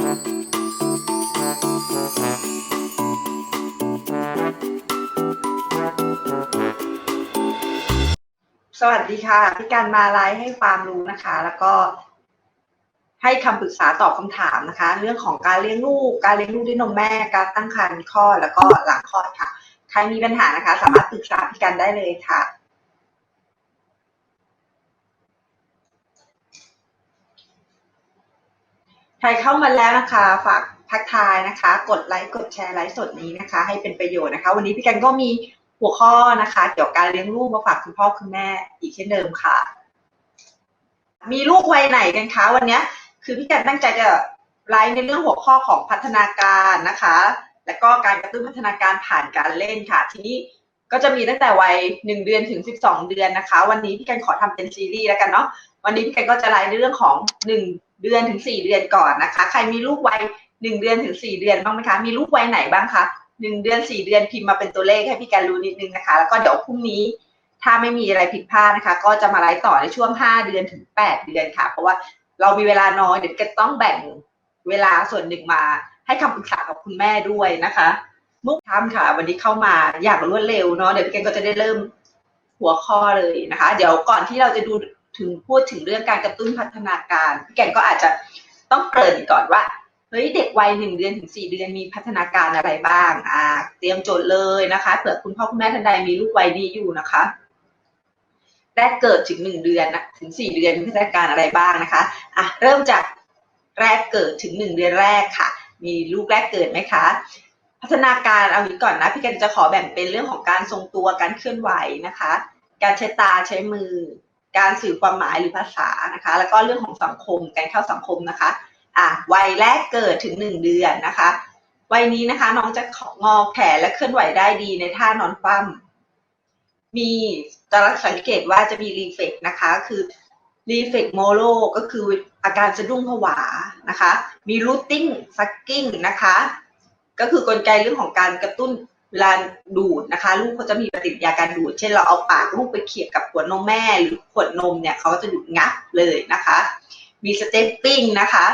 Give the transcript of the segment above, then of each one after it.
สวัสดีค่ะพี่การมาไลฟ์ให้ความรู้นะคะ แล้วก็ให้คำปรึกษาตอบคำถามนะคะ เรื่องของการเลี้ยงลูก การเลี้ยงลูกด้วยนมแม่ การตั้งครรภ์คลอดแล้วก็หลังคลอดค่ะ ใครมีปัญหานะคะ สามารถปรึกษาพี่การได้เลยค่ะ ใครเข้ามาแล้วนะคะ ฝากทักทายนะคะ กดไลค์กดแชร์ไลฟ์สดนี้นะคะ ให้เป็นประโยชน์นะคะ วันนี้พี่กันก็มีหัวข้อนะคะ เกี่ยวกับการเลี้ยงลูกมาฝากคุณพ่อคุณแม่อีกเช่นเดิมค่ะ มีลูกวัยไหนกันคะวันนี้คือพี่กันตั้งใจจะไลฟ์ในเรื่องหัวข้อของพัฒนาการนะคะ แล้วก็การกระตุ้นพัฒนาการผ่านการเล่นค่ะ ทีนี้ก็จะมีตั้งแต่วัยหนึ่งเดือนถึงสิบสองเดือนนะคะ วันนี้พี่กันขอทำเป็นซีรีส์แล้วกันเนาะวันนี้พี่กันก็จะไลฟ์ในเรื่องของหนึ่ง เดือนถึงสี่เดือนก่อนนะคะ ใครมีลูกวัยหนึ่งเดือนถึงสี่เดือนบ้างไหมคะ มีลูกวัยไหนบ้างคะหนึ่งเดือนสี่เดือนพิมพ์มาเป็นตัวเลขให้พี่กันรู้นิดนึงนะคะ แล้วก็เดี๋ยวพรุ่งนี้ถ้าไม่มีอะไรผิดพลาดนะคะ ก็จะมาไลฟ์ต่อในช่วงห้าเดือนถึงแปดเดือนค่ะ เพราะว่าเรามีเวลาน้อยเดี๋ยวกันต้องแบ่งเวลาส่วนหนึ่งมาให้คำปรึกษากับคุณแม่ด้วยนะคะมุกทำค่ะ วันนี้เข้ามาอยางรวดเร็วเนาะเดี๋ยวพี่แกนก็จะได้เริ่มหัวข้อเลยนะคะ เดี๋ยวก่อนที่เราจะดู ถึงพูดถึงเรื่องการกระตุ้นพัฒนาการพี่แกนก็อาจจะต้องเกริ่นก่อนว่าเฮ้ยเด็กวัยหนึ่งเดือนถึงสี่เดือนมีพัฒนาการอะไรบ้างอ่าเตรียมโจทย์เลยนะคะเผื่อคุณพ่อคุณแม่ท่านใดมีลูกวัยนี้อยู่นะคะแรกเกิดถึงหนึ่งเดือนนะถึงสี่เดือนมีพัฒนาการอะไรบ้างนะคะอะเริ่มจากแรกเกิดถึงหนึ่งเดือนแรกค่ะ มีลูกแรกเกิดไหมคะ พัฒนาการเอางี้ก่อนนะพี่กันจะขอแบ่งเป็นเรื่องของการทรงตัวการเคลื่อนไหวนะคะ การใช้ตาใช้มือ การสื่อความหมายหรือภาษานะคะ แล้วก็เรื่องของสังคมการเข้าสังคมนะคะอะวัยแรกเกิดถึงหนึ่งเดือนนะคะวัยนี้นะคะน้องจะงอแขนและเคลื่อนไหวได้ดีในท่านอนคว่ำมีจะสังเกตว่าจะมีรีเฟกนะคะ คือรีเฟกโมโลก็คืออาการสะดุ้งผวานะคะ มีรูทติ้งซักกิ้งนะคะ ก็คือกลไกเรื่องของการกระตุ้น เวลาดูดนะคะ ลูกเขาจะมีปฏิกิริยาการดูด เช่นเราเอาปากลูกไปเขี่ยกับขวดนมแม่หรือขวดนมเนี่ยเขาก็จะดูดงับเลยนะคะ มีสเตปปิ้งนะคะ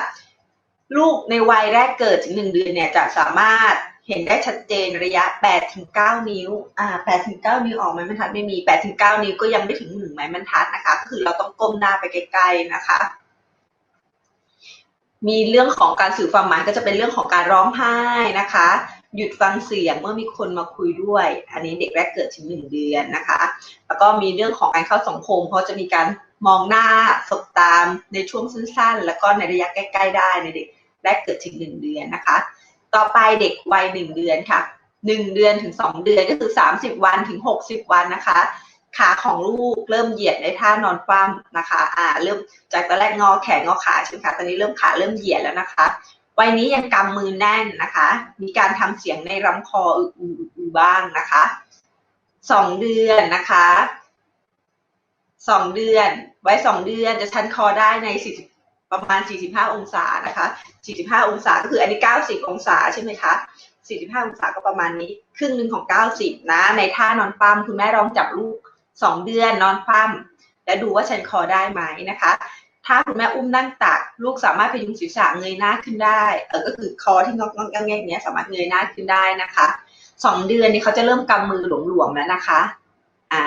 ลูกในวัยแรกเกิดถึงหนึ่งเดือนเนี่ยจะสามารถเห็นได้ชัดเจนระยะ8ถึง9นิ้ว อ่า8ถึง9นิ้วออกไม้บรรทัดไม่มี8ถึง9นิ้วก็ยังไม่ถึง1ไม้บรรทัดนะคะก็คือเราต้องก้มหน้าไปใกลๆนะคะ มีเรื่องของการสื่อความหมายก็จะเป็นเรื่องของการร้องไห้นะคะ หยุดฟังเสียงเมื่อมีคนมาคุยด้วย อันนี้เด็กแรกเกิดถึงหนึ่งเดือนนะคะ แล้วก็มีเรื่องของการเข้าสังคมเพราะจะมีการมองหน้าสบตามในช่วงสั้นๆ แล้วก็ในระยะใกล้ ๆ ได้ในเด็กแรกเกิดถึงหนึ่งเดือนนะคะ ต่อไปเด็กวัยหนึ่งเดือนค่ะหนึ่งเดือนถึงสองเดือนก็คือสามสิบวันถึงหกสิบวันนะคะ ขาของลูกเริ่มเหยียดในท่านอนคว่ำนะคะ อ่า เริ่มจากตอนแรกงอแขนงอขาใช่ไหมคะตอนนี้เริ่มขาเริ่มเหยียดแล้วนะคะ วัยนี้ยังกำมือแน่นนะคะ มีการทำเสียงในลำคออืออืออือบ้างนะคะสองเดือนนะคะสองเดือน ไว้สองเดือนจะชันคอได้ในสิบประมาณ 45 องศานะคะ 45 องศาก็คืออันนี้ 90 องศาใช่ไหมคะ 45 องศาก็ประมาณนี้ ครึ่งหนึ่งของ 90 นะ ในท่านอนคว่ำคุณแม่ลองจับลูก 2 เดือนนอนคว่ำและดูว่าชันคอได้ไหมนะคะ ถ้าคุณแม่อุ้มนั่งตัก ลูกสามารถพยุงศีรษะเงยหน้าขึ้นได้ เออก็คือคอที่งอกงอกแงกๆเนี้ยสามารถเงยหน้าขึ้นได้นะคะ2เดือนนี้เขาจะเริ่มกำมือหลวมๆแล้วนะคะอ่า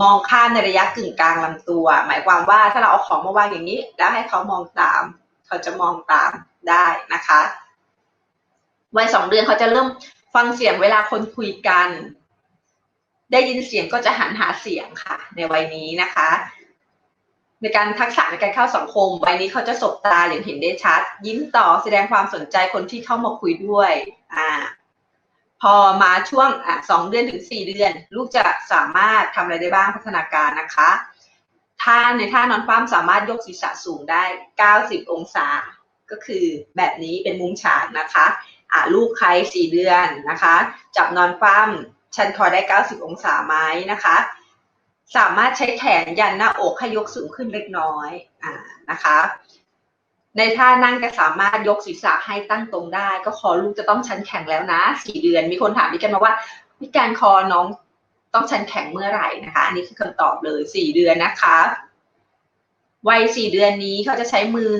มองข้ามในระยะกึ่งกลางลำตัว หมายความว่าถ้าเราเอาของมาวางอย่างนี้ แล้วให้เขามองตาม เขาจะมองตามได้นะคะวัยสองเดือนเขาจะเริ่มฟังเสียงเวลาคนคุยกัน ได้ยินเสียงก็จะหันหาเสียงค่ะ ในวัยนี้นะคะ ในการทักษะในการเข้าสังคมวัยนี้เขาจะสบตาอย่างเห็นได้ชัด ยิ้มต่อแสดงความสนใจคนที่เข้ามาคุยด้วยอ่าพอมาช่วงอะสองเดือนถึงสี่เดือน ลูกจะสามารถทำอะไรได้บ้างพัฒนาการนะคะท่าในท่านอนคว่ำสามารถยกศีรษะสูงได้ 90 องศา ก็คือแบบนี้เป็นมุมฉากนะคะอะลูกใครสี่เดือนนะคะ จับนอนคว่ำชันคอได้ 90 องศาไหมนะคะ สามารถใช้แขนยันหน้าอกให้ยกสูงขึ้นเล็กน้อยอ่านะคะ ในท่านั่งจะสามารถยกศีรษะให้ตั้งตรงได้ ก็คอลูกจะต้องชันแข็งแล้วนะสี่เดือน มีคนถามพี่กันมาว่าพี่การคอน้องต้องชันแข็งเมื่อไหร่นะคะ อันนี้คือคำตอบเลยสี่เดือนนะคะวัยสี่เดือนนี้เขาจะใช้มือ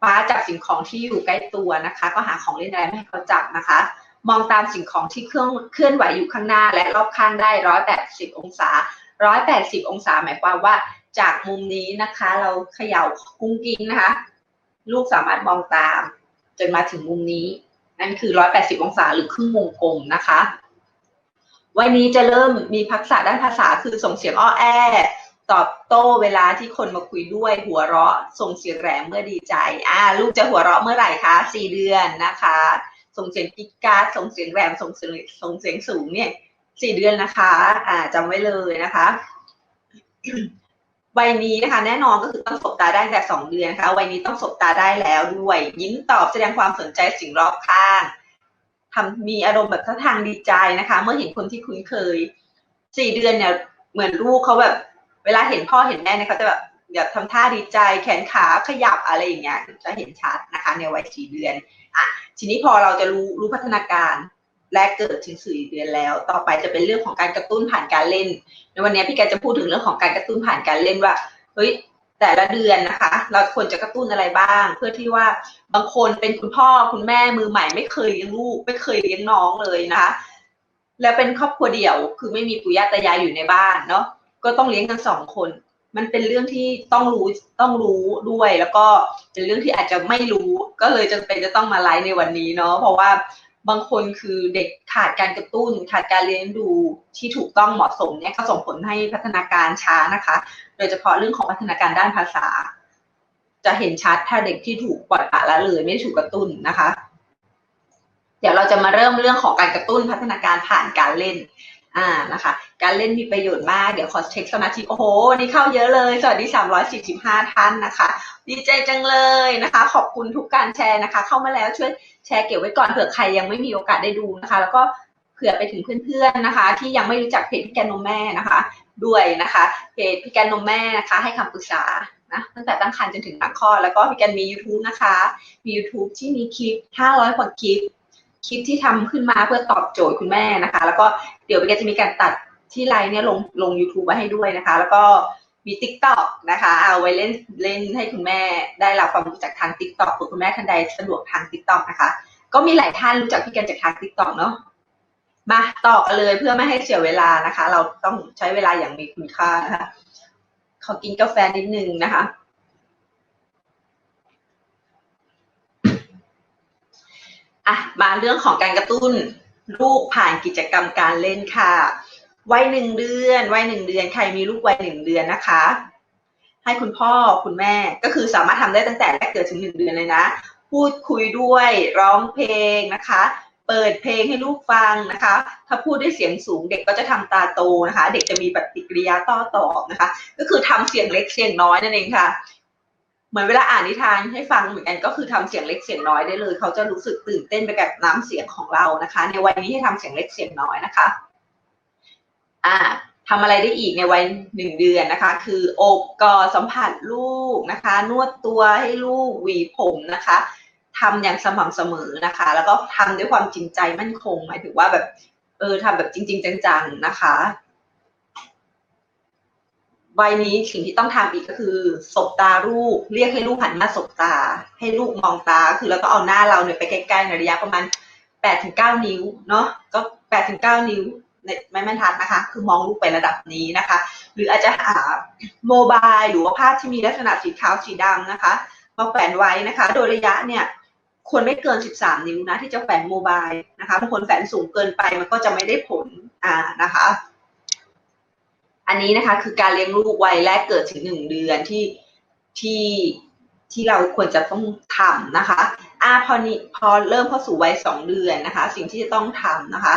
ฟ้าจับสิ่งของที่อยู่ใกล้ตัวนะคะ ก็หาของเล่นอะไรไม่ให้เขาจับนะคะ มองตามสิ่งของที่เคลื่อนเคลื่อนไหวอยู่ข้างหน้าและรอบข้างได้ร้อยแปดสิบองศา ร้อยแปดสิบองศาหมายความว่าจากมุมนี้นะคะ เราเขย่ากุ้งกิ้งนะคะ ลูกสามารถมองตาม จนมาถึงมุมนี้ นั่นคือร้อยแปดสิบองศาหรือครึ่งวงกลมนะคะ วันนี้จะเริ่มมีทักษะด้านภาษาคือส่งเสียงอ้อแอตอบโต้เวลาที่คนมาคุยด้วยหัวเราะ ส่งเสียงแหลมเมื่อดีใจอ่าลูกจะหัวเราะเมื่อไหร่คะสี่เดือนนะคะ ส่งเสียงกิ๊กกาส่งเสียงแหลมส่งเสียงส่งเสียงสูงเนี่ย สี่เดือนนะคะอ่าจำไว้เลยนะคะวัยนี้นะคะแน่นอนก็คือต้องสบตาได้แต่สองเดือนนะคะวัยนี้ต้องสบตาได้แล้วด้วย ยิ้มตอบแสดงความสนใจสิ่งรอบข้างทำมีอารมณ์แบบท่าทางดีใจนะคะ เมื่อเห็นคนที่คุ้นเคยสี่เดือนเนี่ยเหมือนลูกเขาแบบ เวลาเห็นพ่อเห็นแม่เนี่ยเขาจะแบบแบบทำท่าดีใจแขนขาขยับอะไรอย่างเงี้ยจะเห็นชัดนะคะ ในวัยสี่เดือนอะทีนี้พอเราจะรู้รู้พัฒนาการ แรกเกิดถึงสี่เดือนแล้ว ต่อไปจะเป็นเรื่องของการกระตุ้นผ่านการเล่น ในวันนี้พี่แกจะพูดถึงเรื่องของการกระตุ้นผ่านการเล่นว่าเฮ้ยแต่ละเดือนนะคะ เราควรจะกระตุ้นอะไรบ้าง เพื่อที่ว่าบางคนเป็นคุณพ่อคุณแม่มือใหม่ไม่เคยเลี้ยงลูก ไม่เคยเลี้ยงน้องเลยนะคะแล้วเป็นครอบครัวเดี่ยว คือไม่มีปู่ย่าตายายอยู่ในบ้านเนาะก็ต้องเลี้ยงกันสองคน มันเป็นเรื่องที่ต้องรู้ต้องรู้ด้วย แล้วก็เป็นเรื่องที่อาจจะไม่รู้ ก็เลยจำเป็นจะต้องมาไลฟ์ในวันนี้เนาะเพราะว่า บางคนคือเด็กขาดการกระตุ้น ขาดการเลี้ยงดูที่ถูกต้องเหมาะสมเนี่ยก็ส่งผลให้พัฒนาการช้านะคะ โดยเฉพาะเรื่องของพัฒนาการด้านภาษา จะเห็นชัดถ้าเด็กที่ถูกปล่อยปละละเลยไม่ถูกกระตุ้นนะคะ เดี๋ยวเราจะมาเริ่มเรื่องของการกระตุ้นพัฒนาการผ่านการเล่นอ่านะคะ การเล่นมีประโยชน์มาก เดี๋ยวขอเช็คสมาชิกโอ้โหวันนี่เข้าเยอะเลย สวัสดี 345 ท่านนะคะ ดีใจจังเลยนะคะ ขอบคุณทุกการแชร์นะคะ เข้ามาแล้วช่วย แชร์เก็บไว้ก่อนเผื่อใครยังไม่มีโอกาสได้ดูนะคะ แล้วก็เผื่อไปถึงเพื่อนๆนะคะ ที่ยังไม่รู้จักเพจพี่แกนนมแม่นะคะ ด้วยนะคะเพจพี่แกนนมแม่นะคะ ให้คำปรึกษานะตั้งแต่ตั้งครรภ์จนถึงหลังคลอดแล้วก็พี่แกนมี YouTube นะคะ มี YouTube ที่มีคลิป 500 กว่าคลิป คลิปที่ทำขึ้นมาเพื่อตอบโจทย์คุณแม่นะคะ แล้วก็เดี๋ยวพี่แกจะมีการตัดที่ไลน์เนี่ยลงลง YouTube ไว้ให้ด้วยนะคะ แล้วก็ มี t ิ k t o k นะคะ เอาไว้เล่นเล่นให้คุณแม่ได้รับความรู้จากทาง t ิ k t o k หรือคุณแม่ท่านใดสะดวกทาง t ิ k t o k นะคะ ก็มีหลายท่านรู้จักพี่แกนจากทาง t ิ k t o k เนาะมาต่อกันเลยเพื่อไม่ให้เสียเวลานะคะ เราต้องใช้เวลาอย่างมีคุณค่านะคะขอกินกาแฟนิดนึงนะคะอะมาเรื่องของการกระตุ้นลูกผ่านกิจกรรมการเล่นค่ะ วัยหนึ่งเดือน วัยหนึ่งเดือน ใครมีลูกวัยหนึ่งเดือนนะคะ ให้คุณพ่อคุณแม่ก็คือสามารถทำได้ตั้งแต่แรกเกิดถึงหนึ่งเดือนเลยนะ พูดคุยด้วยร้องเพลงนะคะ เปิดเพลงให้ลูกฟังนะคะ ถ้าพูดด้วยเสียงสูงเด็กก็จะทำตาโตนะคะ เด็กจะมีปฏิกิริยาต้อตอบนะคะ ก็คือทำเสียงเล็กเสียงน้อยนั่นเองค่ะเหมือนเวลาอ่านนิทานให้ฟังเหมือนกันก็คือทำเสียงเล็กเสียงน้อยได้เลย เขาจะรู้สึกตื่นเต้นไปกับน้ำเสียงของเรานะคะ ในวัยนี้ให้ทำเสียงเล็กเสียงน้อยนะคะ อ่าทำอะไรได้อีกในวัยหนึ่งเดือนนะคะ คืออบกอดสัมผัสลูกนะคะ นวดตัวให้ลูกหวีผมนะคะทำอย่างสม่ำเสมอนะคะ แล้วก็ทำด้วยความจริงใจมั่นคง หมายถึงว่าแบบเออทำแบบจริง ๆ จังๆนะคะวัยนี้สิ่งที่ต้องทำอีกก็คือสบตาลูก เรียกให้ลูกหันมาสบตา ให้ลูกมองตา คือเราก็เอาหน้าเราเนี่ยไปใกล้ๆในระยะประมาณแปดถึงเก้านิ้วเนาะก็แปดถึงเก้านิ้ว ไม่บรรทัดนะคะ คือมองลูกไประดับนี้นะคะ หรืออาจจะหาโมบายหรือว่าภาที่มีลักษณะสีขาวสีดำนะคะมาแขวนไว้นะคะ โดยระยะเนี่ยควรไม่เกิน 13 นิ้วนะที่จะแขวนโมบายนะคะบางคนแขวนสูงเกินไปมันก็จะไม่ได้ผลอ่านะคะ อันนี้นะคะคือการเลี้ยงลูกวัยแรกเกิดถึงหนึ่งเดือนที่ที่ที่เราควรจะต้องทำนะคะอ่าพอนี้พอเริ่มเข้าสู่วัยสองเดือนนะคะ สิ่งที่จะต้องทำนะคะ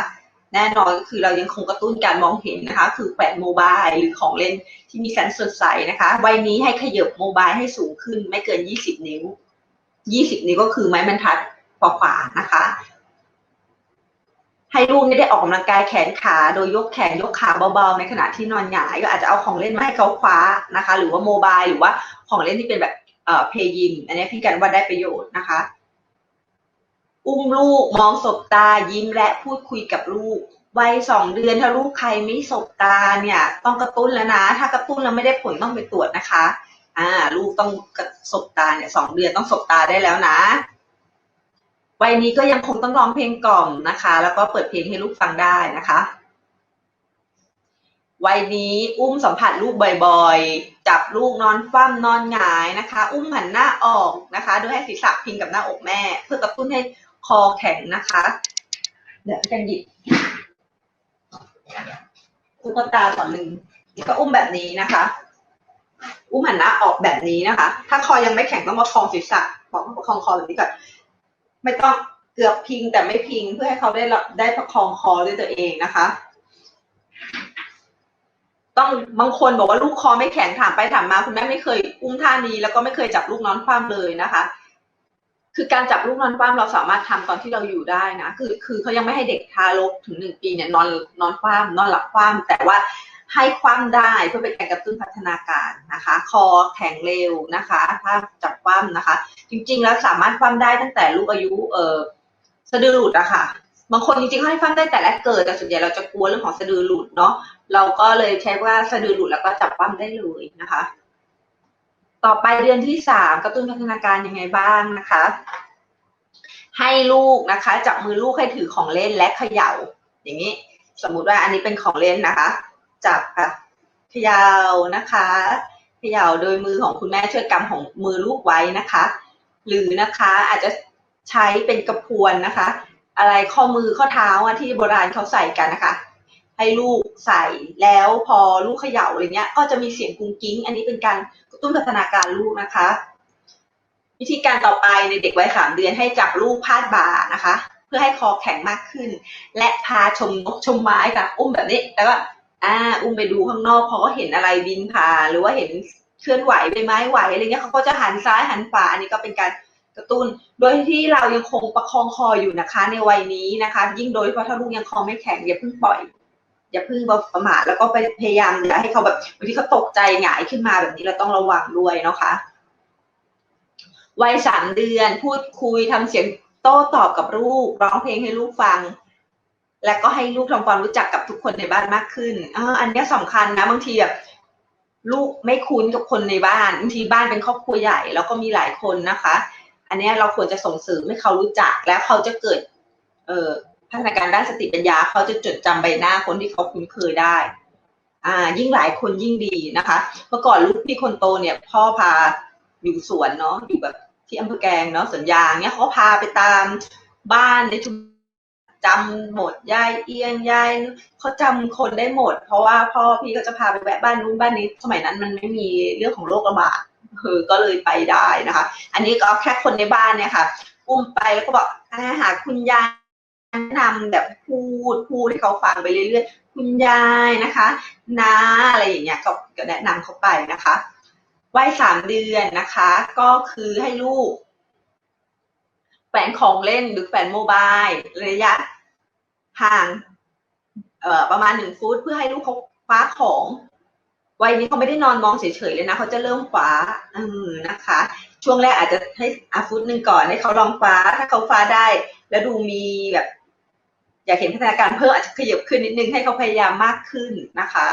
แน่นอนก็คือเรายังคงกระตุ้นการมองเห็นนะคะ คือแขวนโมบายหรือของเล่นที่มีแสงสดใสนะคะ วัยนี้ให้ขยับโมบายให้สูงขึ้นไม่เกิน 20 นิ้ว 20 นิ้วก็คือไม้บรรทัดขวาๆนะคะ ให้ลูกได้ออกกำลังกายแขนขา โดยยกแขนยกขาเบาๆ ในขณะที่นอนหงาย ก็อาจจะเอาของเล่นมาให้เขาคว้านะคะ หรือว่าโมบายหรือว่าของเล่นที่เป็นแบบเอ่อเพย์ยิมอันนี้พี่กันว่าได้ประโยชน์นะคะ อุ้มลูก มองสบตา ยิ้มและพูดคุยกับลูก วัยสองเดือนถ้าลูกใครไม่สบตาเนี่ย ต้องกระตุ้นแล้วนะ ถ้ากระตุ้นแล้วไม่ได้ผลต้องไปตรวจนะคะ อ่า ลูกต้องกระสบตาเนี่ยสองเดือนต้องสบตาได้แล้วนะวัยนี้ก็ยังคงต้องร้องเพลงกล่อมนะคะ แล้วก็เปิดเพลงให้ลูกฟังได้นะคะวัยนี้อุ้มสัมผัสลูกบ่อยๆ จับลูกนอนคว่ำนอนหงายนะคะ อุ้มหันหน้าออกนะคะ โดยให้ศีรษะพิงกับหน้าอกแม่ เพื่อกระตุ้นให้ คอแข็งนะคะ เดี๋ยวกันหยิบตุ๊กตาต่อนหนึ่งแล้วก็อุ้มแบบนี้นะคะ อุ้มหันหน้าออกแบบนี้นะคะ ถ้าคอยังไม่แข็งต้องประคองศีรษะบอกว่าประคองคอแบบนี้ก่อนไม่ต้องเกือบพิงแต่ไม่พิงเพื่อให้เขาได้รับได้ประคองคอด้วยตัวเองนะคะ ต้องบางคนบอกว่าลูกคอไม่แข็งถามไปถามมา คุณแม่ไม่เคยอุ้มท่านี้แล้วก็ไม่เคยจับลูกนอนคว่ำเลยนะคะ คือการจับลูกนอนคว่ำเราสามารถทำตอนที่เราอยู่ได้นะ คือคือเขายังไม่ให้เด็กทารกถึงหนึ่งปีเนี่ยนอนนอนคว่ำนอนหลับคว่ำแต่ว่าให้คว่ำได้เพื่อเป็นการกระตุ้นพัฒนาการนะคะ คอแข็งเร็วนะคะ ถ้าจับคว่ำนะคะ จริงๆแล้วสามารถคว่ำได้ตั้งแต่ลูกอายุเออสะดือหลุดอะค่ะบางคนจริงๆเขาให้คว่ำได้แต่แรกเกิดแต่ส่วนใหญ่เราจะกลัวเรื่องของสะดือหลุดเนาะเราก็เลยใช้ว่าสะดือหลุดแล้วก็จับคว่ำได้เลยนะคะ ต่อไปเดือนที่สามกระตุ้นพัฒนาการยังไงบ้างนะคะ ให้ลูกนะคะ จับมือลูกให้ถือของเล่นและเขย่า อย่างนี้ สมมุติว่าอันนี้เป็นของเล่นนะคะ จับค่ะเขย่านะคะเขย่าโดยมือของคุณแม่ช่วยกำของมือลูกไว้นะคะ หรือนะคะอาจจะใช้เป็นกระพวนนะคะ อะไรข้อมือข้อเท้าที่โบราณเขาใส่กันนะคะ ให้ลูกใส่แล้วพอลูกเขย่าอะไรเงี้ย ก็จะมีเสียงกุ้งกิ้ง อันนี้เป็นการกระตุ้นพัฒนาการลูกนะคะ วิธีการต่อไปในเด็กวัยสามเดือนให้จับลูกพาดบ่านะคะ เพื่อให้คอแข็งมากขึ้น และพาชมนกชมไม้ค่ะอุ้มแบบนี้แล้วก็อ่าอุ้มไปดูข้างนอกพอเขาเห็นอะไรบินผ่านหรือว่าเห็นเคลื่อนไหวใบไม้ไหวอะไรเงี้ยเขาก็จะหันซ้ายหันขวาอันนี้ก็เป็นการกระตุ้น โดยที่เรายังคงประคองคออยู่นะคะ ในวัยนี้นะคะ ยิ่งโดยเฉพาะถ้าลูกยังคอไม่แข็งอย่าเพิ่งปล่อย อย่าเพิ่งประมาทแล้วก็ไปพยายามอย่าให้เขาแบบบางทีเขาตกใจหงายขึ้นมาแบบนี้เราต้องระวังด้วยนะคะวัยสามเดือนพูดคุยทำเสียงโต้ตอบกับลูกร้องเพลงให้ลูกฟัง แล้วก็ให้ลูกทำความรู้จักกับทุกคนในบ้านมากขึ้นออันนี้สำคัญนะบางทีแบบลูกไม่คุ้นกับคนในบ้านบางทีบ้านเป็นครอบครัวใหญ่ แล้วก็มีหลายคนนะคะ อันนี้เราควรจะส่งเสริมให้เขารู้จักแล้วเขาจะเกิด เออ พัฒนาการด้านสติปัญญาเขาจะจดจำใบหน้าคนที่เขาคุ้นเคยได้อ่ายิ่งหลายคนยิ่งดีนะคะ เมื่อก่อนลูกพี่คนโตเนี่ย พ่อพาอยู่สวนเนาะอยู่แบบที่อำเภอแกงเนาะสวนยางเนี่ยเขาพาไปตามบ้านในชุมจำหมดยายเอียงยายเขาจำคนได้หมด เพราะว่าพ่อพี่ก็จะพาไปแวะบ้านนู้นบ้านนี้ สมัยนั้นมันไม่มีเรื่องของโรคระบาดเออก็เลยไปได้นะคะ อันนี้ก็แค่คนในบ้านเนี่ยค่ะอุ้มไปแล้วก็บอกอาหาคุณยาย นะนำแบบพูดพูดให้เขาฟังไปเรื่อยๆ คุณยายนะคะนาอะไรอย่างเงี้ยก็แนะนำเขาไปนะคะวัยสามเดือนนะคะ ก็คือให้ลูกแฝงของเล่นหรือแฝงโมบายระยะห่างประมาณหนึ่งฟุตเพื่อให้ลูกเขาคว้าของวัยนี้เขาไม่ได้นอนมองเฉยๆเลยนะเขาจะเริ่มคว้าอืมนะคะ ช่วงแรกอาจจะให้อาฟุตหนึ่งก่อนให้เขาลองคว้าถ้าเขาคว้าได้ แล้วดูมีแบบ อยากเห็นพัฒนาการเพิ่มอาจจะขยับขึ้นนิดนึงให้เขาพยายามมากขึ้นนะคะ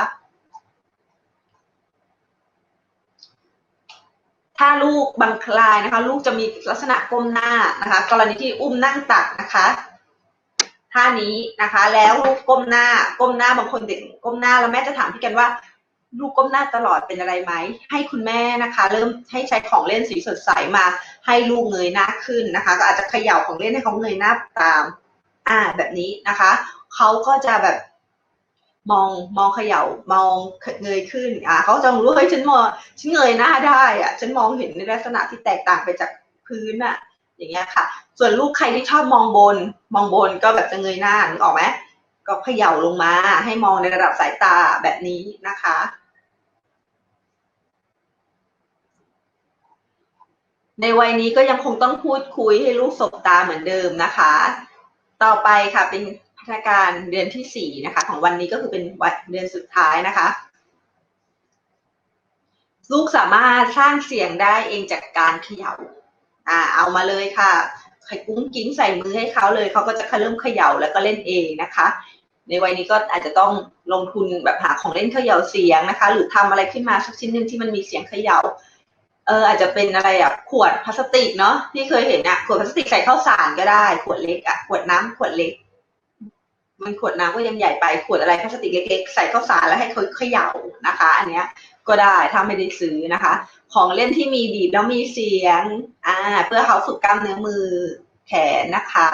ถ้าลูกบางคลายนะคะ ลูกจะมีลักษณะก้มหน้านะคะ กรณีที่อุ้มนั่งตักนะคะท่านี้นะคะ แล้วลูกก้มหน้าก้มหน้าบางคนเด็กก้มหน้าแล้วแม่จะถามพี่กันว่าลูกก้มหน้าตลอดเป็นอะไรไหม ให้คุณแม่นะคะ เริ่มให้ใช้ของเล่นสีสดใสมา ให้ลูกเงยหน้าขึ้นนะคะ ก็อาจจะเขย่าของเล่นให้เขาเงยหน้าตาม อ่าแบบนี้นะคะเขาก็จะแบบมองมองเขย่ามองเงยขึ้นอ่าเขาจะรู้เฮ้ยฉันมองฉันเงยหน้าได้อะฉันมองเห็นในลักษณะที่แตกต่างไปจากพื้นอะ อย่างเงี้ยค่ะ ส่วนลูกใครที่ชอบมองบน มองบนก็แบบจะเงยหน้านึกออกไหมก็เขย่าลงมา ให้มองในระดับสายตาแบบนี้นะคะในวัยนี้ก็ยังคงต้องพูดคุยให้ลูกสบตาเหมือนเดิมนะคะ ต่อไปค่ะเป็นพัฒนาการเดือนที่สี่นะคะ ของวันนี้ก็คือเป็นวันเดือนสุดท้ายนะคะ ลูกสามารถสร้างเสียงได้เองจากการเขย่าอ่าเอามาเลยค่ะใครกุ้งกิ้งใส่มือให้เขาเลยเขาก็จะเริ่มเขย่าแล้วก็เล่นเองนะคะ ในวัยนี้ก็อาจจะต้องลงทุนแบบหาของเล่นเขย่าเสียงนะคะ หรือทำอะไรขึ้นมาสักชิ้นหนึ่งที่มันมีเสียงเขย่า เอออาจจะเป็นอะไรอะขวดพลาสติกเนาะที่เคยเห็นอะขวดพลาสติกใส่ข้าวสารก็ได้ ขวดเล็กอะขวดน้ำขวดเล็ก มันขวดน้ำก็ยังใหญ่ไปขวดอะไรพลาสติกเล็กๆใส่ข้าวสารแล้วให้เขาเขย่านะคะ อันเนี้ยก็ได้ถ้าไม่ได้ซื้อนะคะ ของเล่นที่มีบีบแล้วมีเสียงอ่าเพื่อเขาฝึกกล้ามเนื้อมือแขนนะคะ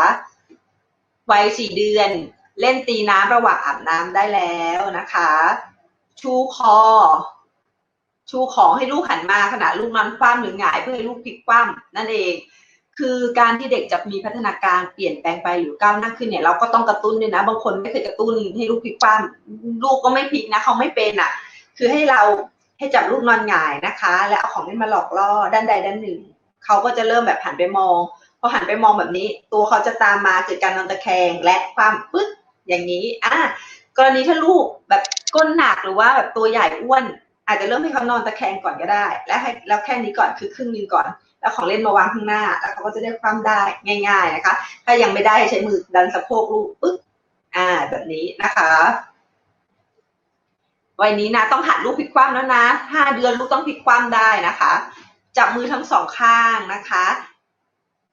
วัยสี่เดือนเล่นตีน้ำระหว่างอาบน้ำได้แล้วนะคะ ชูคอ ชูของให้ลูกหันมาขณะลูกนอนคว่ำหรือหงายเพื่อให้ลูกพลิกคว่ำนั่นเอง คือการที่เด็กจะมีพัฒนาการเปลี่ยนแปลงไปหรือก้าวหน้าขึ้นเนี่ยเราก็ต้องกระตุ้นด้วยนะ บางคนไม่เคยกระตุ้นให้ลูกพลิกคว่ำลูกก็ไม่พลิกนะเขาไม่เป็นอะ คือให้เราให้จับลูกนอนหงายนะคะ แล้วเอาของเล่นมาหลอกล่อด้านใดด้านหนึ่งเขาก็จะเริ่มแบบหันไปมองพอหันไปมองแบบนี้ ตัวเขาจะตามมาเกิดการนอนตะแคงและความปึ๊ดอย่างนี้อะกรณีถ้าลูกแบบก้นหนักหรือว่าแบบตัวใหญ่อ้วน อาจจะเริ่มให้เขานอนตะแคงก่อนก็ได้ และให้แล้วแค่นี้ก่อนคือครึ่งนึงก่อน แล้วของเล่นมาวางข้างหน้า แล้วเขาก็จะได้ความได้ง่าย ๆนะคะ ถ้ายังไม่ได้ใช้มือดันสะโพกลูกปึ๊บอ่าแบบนี้นะคะวัยนี้นะต้องหัดลูกพลิกคว่ำแล้วนะห้าเดือนลูกต้องพลิกคว่ำได้นะคะ จับมือทั้งสองข้างนะคะ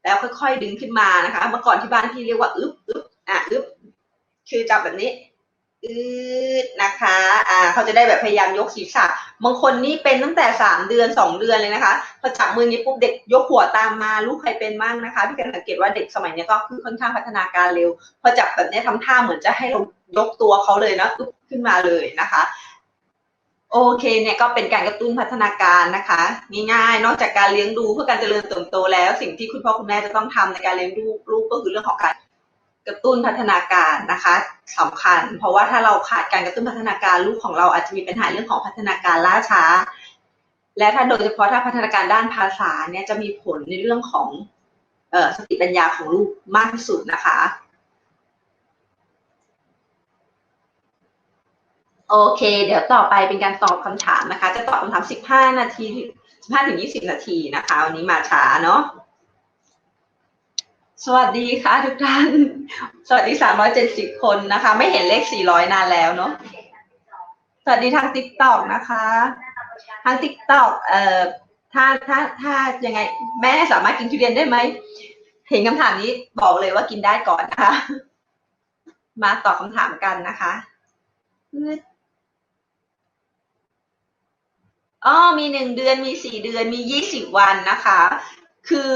แล้วค่อยๆดึงขึ้นมานะคะ เมื่อก่อนที่บ้านพี่เรียกว่าอึ๊บอึ๊บอะอึ๊บคือจับแบบนี้ อืดนะคะ อ่า เขาจะได้แบบพยายามยกศีรษะ บางคนนี่เป็นตั้งแต่สามเดือนสองเดือนเลยนะคะ พอจับมือนี้ปุ๊บเด็กยกหัวตามมา ลูกใครเป็นมั่งนะคะ พี่กันสังเกตว่าเด็กสมัยนี้ก็คือค่อนข้างพัฒนาการเร็ว พอจับแบบนี้ทำท่าเหมือนจะให้เรายกตัวเขาเลยนะปุ๊บขึ้นมาเลยนะคะ โอเค เนี่ยก็เป็นการกระตุ้นพัฒนาการนะคะ ง่ายๆ นอกจากการเลี้ยงดูเพื่อการเจริญเติบโตแล้ว สิ่งที่คุณพ่อคุณแม่จะต้องทำในการเลี้ยงดูลูกก็คือเรื่องของการ กระตุ้นพัฒนาการนะคะสำคัญ เพราะว่าถ้าเราขาดการกระตุ้นพัฒนาการลูกของเราอาจจะมีปัญหาเรื่องของพัฒนาการล่าช้า และถ้าโดยเฉพาะถ้าพัฒนาการด้านภาษาเนี่ยจะมีผลในเรื่องของออสติปัญญาของลูกมากที่สุดนะคะ โอเค เดี๋ยวต่อไปเป็นการตอบคำถามนะคะ จะตอบคำถาม 15 นาที 15ถึง20 นาทีนะคะ วันนี้มาช้าเนาะ สวัสดีค่ะทุกท่าน สวัสดี370คนนะคะ ไม่เห็นเลข400นานแล้วเนาะ สวัสดีทาง TikTok นะคะ ทาง TikTok เอ่อ ถ้าถ้าถ้ายังไง แม่สามารถกินทุเรียนได้ไหม เห็นคำถามนี้บอกเลยว่ากินได้ก่อนนะคะ มาตอบคำถามกันนะคะอ๋อมีหนึ่งเดือน มีสี่เดือน มียี่สิบวันนะคะ คือ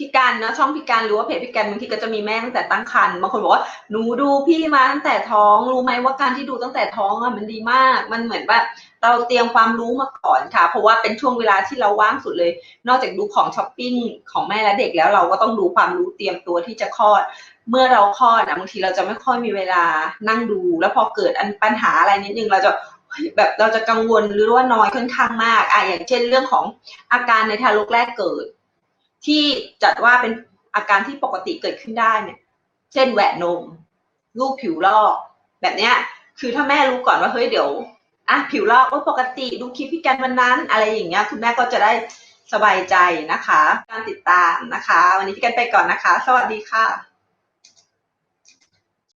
พิการนะช่องพิการหรือว่าเพจพิการบางทีก็จะมีแม่ตั้งแต่ตั้งครรภ์บางคนบอกว่าหนูดูพี่มาตั้งแต่ท้องรู้ไหมว่าการที่ดูตั้งแต่ท้องอะมันดีมาก มันเหมือนว่าเราเตรียมความรู้มาก่อนค่ะ เพราะว่าเป็นช่วงเวลาที่เราว่างสุดเลย นอกจากดูของช้อปปิ้งของแม่และเด็กแล้วเราก็ต้องดูความรู้เตรียมตัวที่จะคลอด เมื่อเราคลอดอะบางทีเราจะไม่ค่อยมีเวลานั่งดู แล้วพอเกิดอันปัญหาอะไรนิดนึงเราจะแบบเราจะกังวลหรือว่าน้อยค่อนข้างมากอะอย่างเช่นเรื่องของอาการในทารกแรกเกิด ที่จัดว่าเป็นอาการที่ปกติเกิดขึ้นได้เนี่ย เช่นแหวนนมลูกผิวลอก แบบเนี้ย คือถ้าแม่รู้ก่อนว่าเฮ้ยเดี๋ยวอะผิวลอกว่าปกติดูคลิปพี่กันวันนั้น อะไรอย่างเงี้ย คุณแม่ก็จะได้สบายใจนะคะ การติดตามนะคะ วันนี้พี่กันไปก่อนนะคะ สวัสดีค่ะ